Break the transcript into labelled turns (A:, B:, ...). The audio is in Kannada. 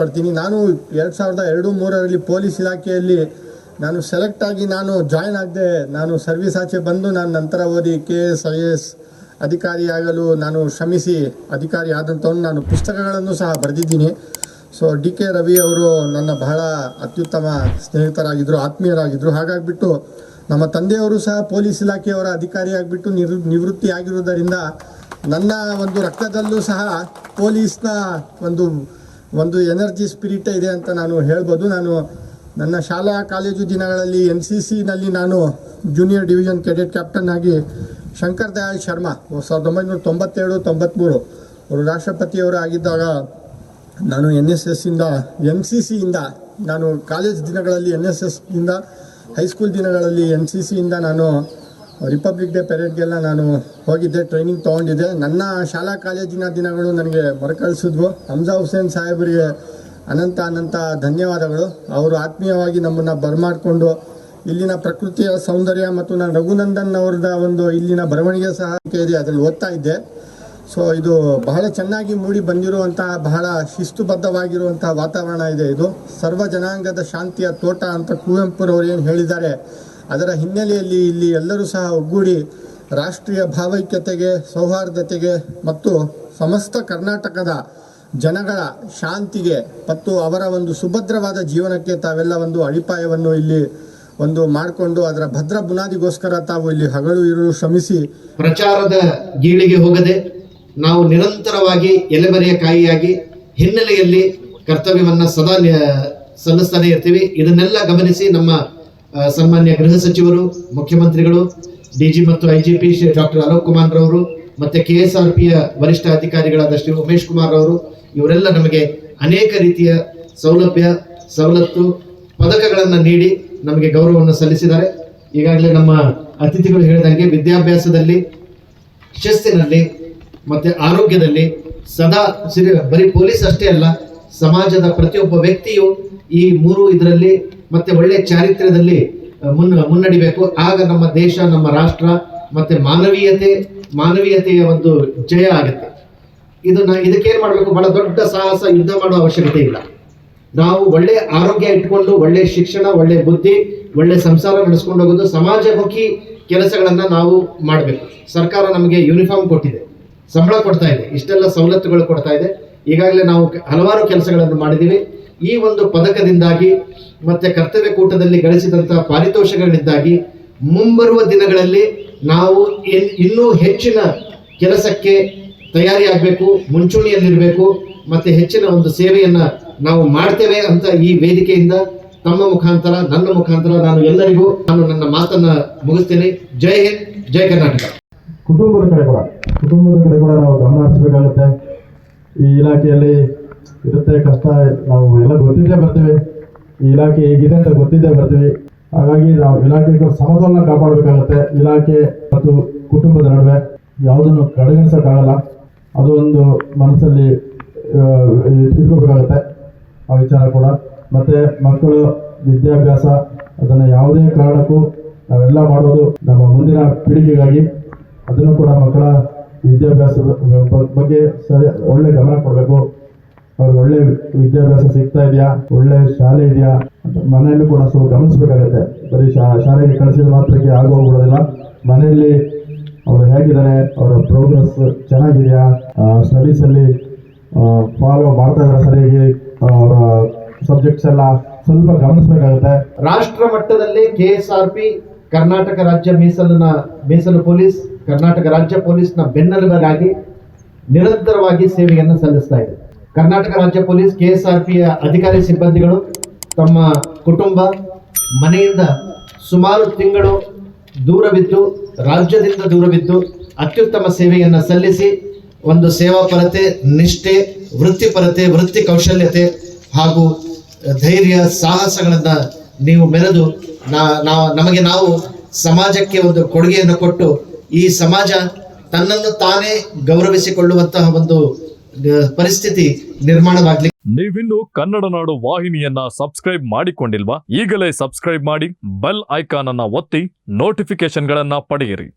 A: ಇಷ್ಟಪಡ್ತೀನಿ ನಾನು ಎರಡು ಸಾವಿರದ ಎರಡು ಮೂರರಲ್ಲಿ ಪೊಲೀಸ್ ಇಲಾಖೆಯಲ್ಲಿ ನಾನು ಸೆಲೆಕ್ಟ್ ಆಗಿ ನಾನು ಜಾಯ್ನ್ ಆಗದೆ ನಾನು ಸರ್ವಿಸ್ ಆಚೆ ಬಂದು ನಾನು ನಂತರ ಓದಿ ಕೆ ಎಸ್ ಐ ಎಸ್ ಅಧಿಕಾರಿಯಾಗಲು ನಾನು ಶ್ರಮಿಸಿ ಅಧಿಕಾರಿ ಆದಂಥವನು ನಾನು ಪುಸ್ತಕಗಳನ್ನು ಸಹ ಬರೆದಿದ್ದೀನಿ. ಸೊ ಡಿ ಕೆ ರವಿ ಅವರು ನನ್ನ ಬಹಳ ಅತ್ಯುತ್ತಮ ಸ್ನೇಹಿತರಾಗಿದ್ದರು ಆತ್ಮೀಯರಾಗಿದ್ದರು ಹಾಗಾಗಿಬಿಟ್ಟು ನಮ್ಮ ತಂದೆಯವರು ಸಹ ಪೊಲೀಸ್ ಇಲಾಖೆಯವರ ಅಧಿಕಾರಿಯಾಗಿಬಿಟ್ಟು ನಿವೃ ನಿವೃತ್ತಿ ಆಗಿರುವುದರಿಂದ ನನ್ನ ಒಂದು ರಕ್ತದಲ್ಲೂ ಸಹ ಪೊಲೀಸ್ನ ಒಂದು ಒಂದು ಎನರ್ಜಿ ಸ್ಪಿರಿಟ್ ಇದೆ ಅಂತ ನಾನು ಹೇಳ್ಬೋದು. ನಾನು ನನ್ನ ಶಾಲಾ, ಕಾಲೇಜು ದಿನಗಳಲ್ಲಿ ಎನ್ ಸಿ ಸಿನಲ್ಲಿ ನಾನು ಜೂನಿಯರ್ ಡಿವಿಷನ್ ಕೆಡೆಟ್ ಕ್ಯಾಪ್ಟನ್ ಆಗಿ ಶಂಕರ್ ದಯಾಳ್ ಶರ್ಮಾ ಸಾವಿರದ ಒಂಬೈನೂರ ತೊಂಬತ್ತೇಳು ತೊಂಬತ್ತ್ಮೂರು ಅವರು ರಾಷ್ಟ್ರಪತಿಯವರು ಆಗಿದ್ದಾಗ ನಾನು ಎನ್ ಎಸ್ ಎಸ್ಸಿಂದ, ಎನ್ ಸಿ ಸಿಯಿಂದ ನಾನು ಕಾಲೇಜ್ ದಿನಗಳಲ್ಲಿ, ಎನ್ ಎಸ್ ಎಸ್ನಿಂದ ಹೈಸ್ಕೂಲ್ ದಿನಗಳಲ್ಲಿ ಎನ್ ಸಿ ಸಿಯಿಂದ ನಾನು ರಿಪಬ್ಲಿಕ್ ಡೇ ಪೆರೇಡ್ಗೆಲ್ಲ ನಾನು ಹೋಗಿದ್ದೆ ಟ್ರೈನಿಂಗ್ ತೊಗೊಂಡಿದ್ದೆ. ನನ್ನ ಶಾಲಾ ಕಾಲೇಜಿನ ದಿನಗಳು ನನಗೆ ಮರುಕಳಿಸಿದ್ವು. ಹಮ್ಜಾ ಹುಸೇನ್ ಸಾಹೇಬರಿಗೆ ಅನಂತ ಅನಂತ ಧನ್ಯವಾದಗಳು. ಅವರು ಆತ್ಮೀಯವಾಗಿ ನಮ್ಮನ್ನು ಬರಮಾಡಿಕೊಂಡು ಇಲ್ಲಿನ ಪ್ರಕೃತಿಯ ಸೌಂದರ್ಯ ಮತ್ತು ನಾನು ರಘುನಂದನ್ ಅವ್ರದ ಒಂದು ಇಲ್ಲಿನ ಬರವಣಿಗೆ ಸಹ ಇದೆ, ಅದರಲ್ಲಿ ಓದ್ತಾ ಇದ್ದೆ. ಸೊ ಇದು ಬಹಳ ಚೆನ್ನಾಗಿ ಮೂಡಿ ಬಂದಿರುವಂತಹ, ಬಹಳ ಶಿಸ್ತುಬದ್ಧವಾಗಿರುವಂತಹ ವಾತಾವರಣ ಇದೆ ಇದು. ಸರ್ವ ಜನಾಂಗದ ಶಾಂತಿಯ ತೋಟ ಅಂತ ಕುವೆಂಪುರವರು ಏನು ಹೇಳಿದ್ದಾರೆ ಅದರ ಹಿನ್ನೆಲೆಯಲ್ಲಿ ಇಲ್ಲಿ ಎಲ್ಲರೂ ಸಹ ಒಗ್ಗೂಡಿ ರಾಷ್ಟ್ರೀಯ ಭಾವೈಕ್ಯತೆಗೆ, ಸೌಹಾರ್ದತೆಗೆ ಮತ್ತು ಸಮಸ್ತ ಕರ್ನಾಟಕದ ಜನಗಳ ಶಾಂತಿಗೆ ಮತ್ತು ಅವರ ಒಂದು ಸುಭದ್ರವಾದ ಜೀವನಕ್ಕೆ ತಾವೆಲ್ಲ ಒಂದು ಅಡಿಪಾಯವನ್ನು ಇಲ್ಲಿ ಒಂದು ಮಾಡಿಕೊಂಡು ಅದರ ಭದ್ರ ಬುನಾದಿಗೋಸ್ಕರ ತಾವು ಇಲ್ಲಿ ಹಗಲು ಇರಲು ಶ್ರಮಿಸಿ
B: ಪ್ರಚಾರದ ಗೀಳಿಗೆ ಹೋಗದೆ ನಾವು ನಿರಂತರವಾಗಿ ಎಲೆಬರೆಯ ಕಾಯಿಯಾಗಿ ಹಿನ್ನೆಲೆಯಲ್ಲಿ ಕರ್ತವ್ಯವನ್ನು ಸದಾ ಸಲ್ಲಿಸ್ತಾನೆ ಇರ್ತೀವಿ. ಇದನ್ನೆಲ್ಲ ಗಮನಿಸಿ ನಮ್ಮ ಸನ್ಮಾನ್ಯ ಗೃಹ ಸಚಿವರು, ಮುಖ್ಯಮಂತ್ರಿಗಳು ಡಿಜಿ ಮತ್ತು ಐಜಿಪಿ ಡಾಕ್ಟರ್ ಅಲೋಕ್ ಕುಮಾರ್ ರವರು, ಮತ್ತೆ ಕೆ ಎಸ್ ಆರ್ ಪಿಯ ವರಿಷ್ಠ ಅಧಿಕಾರಿಗಳಾದ ಶ್ರೀ ಉಮೇಶ್ ಕುಮಾರ್ ಅವರು ಇವರೆಲ್ಲ ನಮಗೆ ಅನೇಕ ರೀತಿಯ ಸೌಲಭ್ಯ, ಸವಲತ್ತು, ಪದಕಗಳನ್ನು ನೀಡಿ ನಮಗೆ ಗೌರವವನ್ನು ಸಲ್ಲಿಸಿದ್ದಾರೆ. ಈಗಾಗಲೇ ನಮ್ಮ ಅತಿಥಿಗಳು ಹೇಳಿದಂಗೆ ವಿದ್ಯಾಭ್ಯಾಸದಲ್ಲಿ, ಶಿಸ್ತಿನಲ್ಲಿ ಮತ್ತೆ ಆರೋಗ್ಯದಲ್ಲಿ ಸದಾ ಸಿರಿ ಬರೀ ಪೊಲೀಸ್ ಅಷ್ಟೇ ಅಲ್ಲ, ಸಮಾಜದ ಪ್ರತಿಯೊಬ್ಬ ವ್ಯಕ್ತಿಯು ಈ ಮೂರು ಇದರಲ್ಲಿ ಮತ್ತೆ ಒಳ್ಳೆ ಚಾರಿತ್ರ್ಯದಲ್ಲಿ ಮುನ್ನ, ಮುನ್ನಡಿಬೇಕು. ಆಗ ನಮ್ಮ ದೇಶ, ನಮ್ಮ ರಾಷ್ಟ್ರ, ಮತ್ತೆ ಮಾನವೀಯತೆ, ಮಾನವೀಯತೆಯ ಒಂದು ಜಯ ಆಗುತ್ತೆ. ಇದನ್ನ ಇದಕ್ಕೇನು ಮಾಡಬೇಕು? ಬಹಳ ದೊಡ್ಡ ಸಾಹಸ, ಯುದ್ಧ ಮಾಡುವ ಅವಶ್ಯಕತೆ ಇಲ್ಲ. ನಾವು ಒಳ್ಳೆ ಆರೋಗ್ಯ ಇಟ್ಕೊಂಡು, ಒಳ್ಳೆ ಶಿಕ್ಷಣ, ಒಳ್ಳೆ ಬುದ್ಧಿ, ಒಳ್ಳೆ ಸಂಸಾರ ನಡೆಸ್ಕೊಂಡು ಹೋಗೋದು ಸಮಾಜಮುಖಿ ಕೆಲಸಗಳನ್ನ ನಾವು ಮಾಡಬೇಕು. ಸರ್ಕಾರ ನಮಗೆ ಯೂನಿಫಾರ್ಮ್ ಕೊಟ್ಟಿದೆ. ಸಂಬಳ ಕೊಡ್ತಾ ಇದೆ. ಇಷ್ಟೆಲ್ಲ ಸವಲತ್ತುಗಳು ಕೊಡ್ತಾ ಇದೆ. ಈಗಾಗಲೇ ನಾವು ಹಲವಾರು ಕೆಲಸಗಳನ್ನು ಮಾಡಿದ್ದೀವಿ. ಈ ಒಂದು ಪದಕದಿಂದಾಗಿ ಮತ್ತೆ ಕರ್ತವ್ಯ ಕೂಟದಲ್ಲಿ ಗಳಿಸಿದಂತಹ ಪಾರಿತೋಷಗಳಿಂದಾಗಿ ಮುಂಬರುವ ದಿನಗಳಲ್ಲಿ ನಾವು ಇನ್- ಇನ್ನೂ ಹೆಚ್ಚಿನ ಕೆಲಸಕ್ಕೆ ತಯಾರಿಯಾಗಬೇಕು, ಮುಂಚೂಣಿಯಲ್ಲಿರಬೇಕು, ಮತ್ತೆ ಹೆಚ್ಚಿನ ಒಂದು ಸೇವೆಯನ್ನ ನಾವು ಮಾಡ್ತೇವೆ ಅಂತ ಈ ವೇದಿಕೆಯಿಂದ ತಮ್ಮ ಮುಖಾಂತರ, ನನ್ನ ಮುಖಾಂತರ ನಾನು ಎಲ್ಲರಿಗೂ ನಾನು ನನ್ನ ಮಾತನ್ನ ಮುಗಿಸ್ತೇನೆ. ಜೈ ಹಿಂದ್, ಜೈ ಕರ್ನಾಟಕ.
C: ಕುಟುಂಬದ ಕಡೆ ಕೂಡ, ಕುಟುಂಬದ ಕಡೆ ಕೂಡ ನಾವು ಗಮನ ಹರಿಸಬೇಕಾಗುತ್ತೆ. ಈ ಇಲಾಖೆಯಲ್ಲಿ ಇರುತ್ತೆ ಕಷ್ಟ. ನಾವು ಎಲ್ಲ ಗೊತ್ತಿದ್ದೇ ಬರ್ತೀವಿ. ಈ ಇಲಾಖೆ ಹೇಗಿದೆ ಅಂತ ಗೊತ್ತಿದ್ದೇ ಬರ್ತೀವಿ. ಹಾಗಾಗಿ ನಾವು ಇಲಾಖೆಗೆ ಸಮತೋಲನ ಕಾಪಾಡಬೇಕಾಗುತ್ತೆ. ಇಲಾಖೆ ಮತ್ತು ಕುಟುಂಬದ ನಡುವೆ ಯಾವುದನ್ನು ಕಡೆಗಣಿಸೋಕ್ಕಾಗಲ್ಲ. ಅದು ಒಂದು ಮನಸ್ಸಲ್ಲಿ ಇಟ್ಕೋಬೇಕಾಗತ್ತೆ. ಆ ವಿಚಾರ ಕೂಡ. ಮತ್ತೆ ಮಕ್ಕಳು, ವಿದ್ಯಾಭ್ಯಾಸ, ಅದನ್ನು ಯಾವುದೇ ಕಾರಣಕ್ಕೂ ನಾವೆಲ್ಲ ಮಾಡೋದು ನಮ್ಮ ಮುಂದಿನ ಪೀಳಿಗೆಗಾಗಿ. ಅದನ್ನು ಕೂಡ ಮಕ್ಕಳ ವಿದ್ಯಾಭ್ಯಾಸದ ಬಗ್ಗೆ ಸರಿ, ಒಳ್ಳೆ ಗಮನ ಕೊಡಬೇಕು. ಅವ್ರಿಗೆ ಒಳ್ಳೆ ವಿದ್ಯಾಭ್ಯಾಸ ಸಿಗ್ತಾ ಇದೆಯಾ? ಒಳ್ಳೆ ಶಾಲೆ ಇದೆಯಾ? ಮನೆಯಲ್ಲೂ ಕೂಡ ಸ್ವಲ್ಪ ಗಮನಿಸಬೇಕಾಗತ್ತೆ. ಬರೀ ಶಾ, ಶಾಲೆಗೆ ಕಳಿಸಿದ ಮಾತ್ರಕ್ಕೆ ಆಗೋಗ್ಬಿಡೋದಿಲ್ಲ. ಮನೆಯಲ್ಲಿ ಅವರು ಹೇಗಿದ್ದಾರೆ? ಅವರ ಪ್ರೋಗ್ರೆಸ್ ಚೆನ್ನಾಗಿದೆಯಾ? ಸ್ಟಡೀಸಲ್ಲಿ ಫಾಲೋ ಮಾಡ್ತಾ ಇದ್ದಾರೆ ಸರಿಯಾಗಿ ಅವರ ಸಬ್ಜೆಕ್ಟ್ಸ್ ಎಲ್ಲ? ಸ್ವಲ್ಪ ಗಮನಿಸಬೇಕಾಗುತ್ತೆ.
B: ರಾಷ್ಟ್ರ ಮಟ್ಟದಲ್ಲಿ K S R P Karnataka ರಾಜ್ಯ ಮೀಸಲಿನ ಮೀಸಲು ಪೊಲೀಸ್, ಕರ್ನಾಟಕ ರಾಜ್ಯ ಪೊಲೀಸ್ನ ಬೆನ್ನೆಲುಬಾಗಿ ನಿರಂತರವಾಗಿ ಸೇವೆಯನ್ನು ಸಲ್ಲಿಸ್ತಾ ಇದೆ. ಕರ್ನಾಟಕ ರಾಜ್ಯ ಪೊಲೀಸ್ ಕೆ ಎಸ್ ಆರ್ ಅಧಿಕಾರಿ ಸಿಬ್ಬಂದಿಗಳು ತಮ್ಮ ಕುಟುಂಬ ಮನೆಯಿಂದ ಸುಮಾರು ತಿಂಗಳು ದೂರವಿದ್ದು, ರಾಜ್ಯದಿಂದ ದೂರವಿದ್ದು ಅತ್ಯುತ್ತಮ ಸೇವೆಯನ್ನು ಸಲ್ಲಿಸಿ ಒಂದು ಸೇವಾಪರತೆ ನಿಷ್ಠೆ ವೃತ್ತಿಪರತೆ ವೃತ್ತಿ ಕೌಶಲ್ಯತೆ ಹಾಗೂ ಧೈರ್ಯ, ಸಾಹಸಗಳನ್ನು ನೀವು ಮೆರೆದು ನಾವು ನಮಗೆ ನಾವು ಸಮಾಜಕ್ಕೆ ಒಂದು ಕೊಡುಗೆಯನ್ನು ಕೊಟ್ಟು ಈ ಸಮಾಜ ತನ್ನನ್ನು ತಾನೇ ಗೌರವಿಸಿಕೊಳ್ಳುವಂತಹ ಒಂದು ಪರಿಸ್ಥಿತಿ ನಿರ್ಮಾಣವಾಗ್ಲಿ
D: ನೀವಿನ್ನು ಕನ್ನಡ ನಾಡು ವಾಹಿನಿಯನ್ನ ಸಬ್ಸ್ಕ್ರೈಬ್ ಮಾಡಿಕೊಂಡಿಲ್ವಾ? ಈಗಲೇ ಸಬ್ಸ್ಕ್ರೈಬ್ ಮಾಡಿ, ಬೆಲ್ ಐಕಾನ್ ಅನ್ನ ಒತ್ತಿ ನೋಟಿಫಿಕೇಶನ್ಗಳನ್ನ ಪಡೆಯಿರಿ.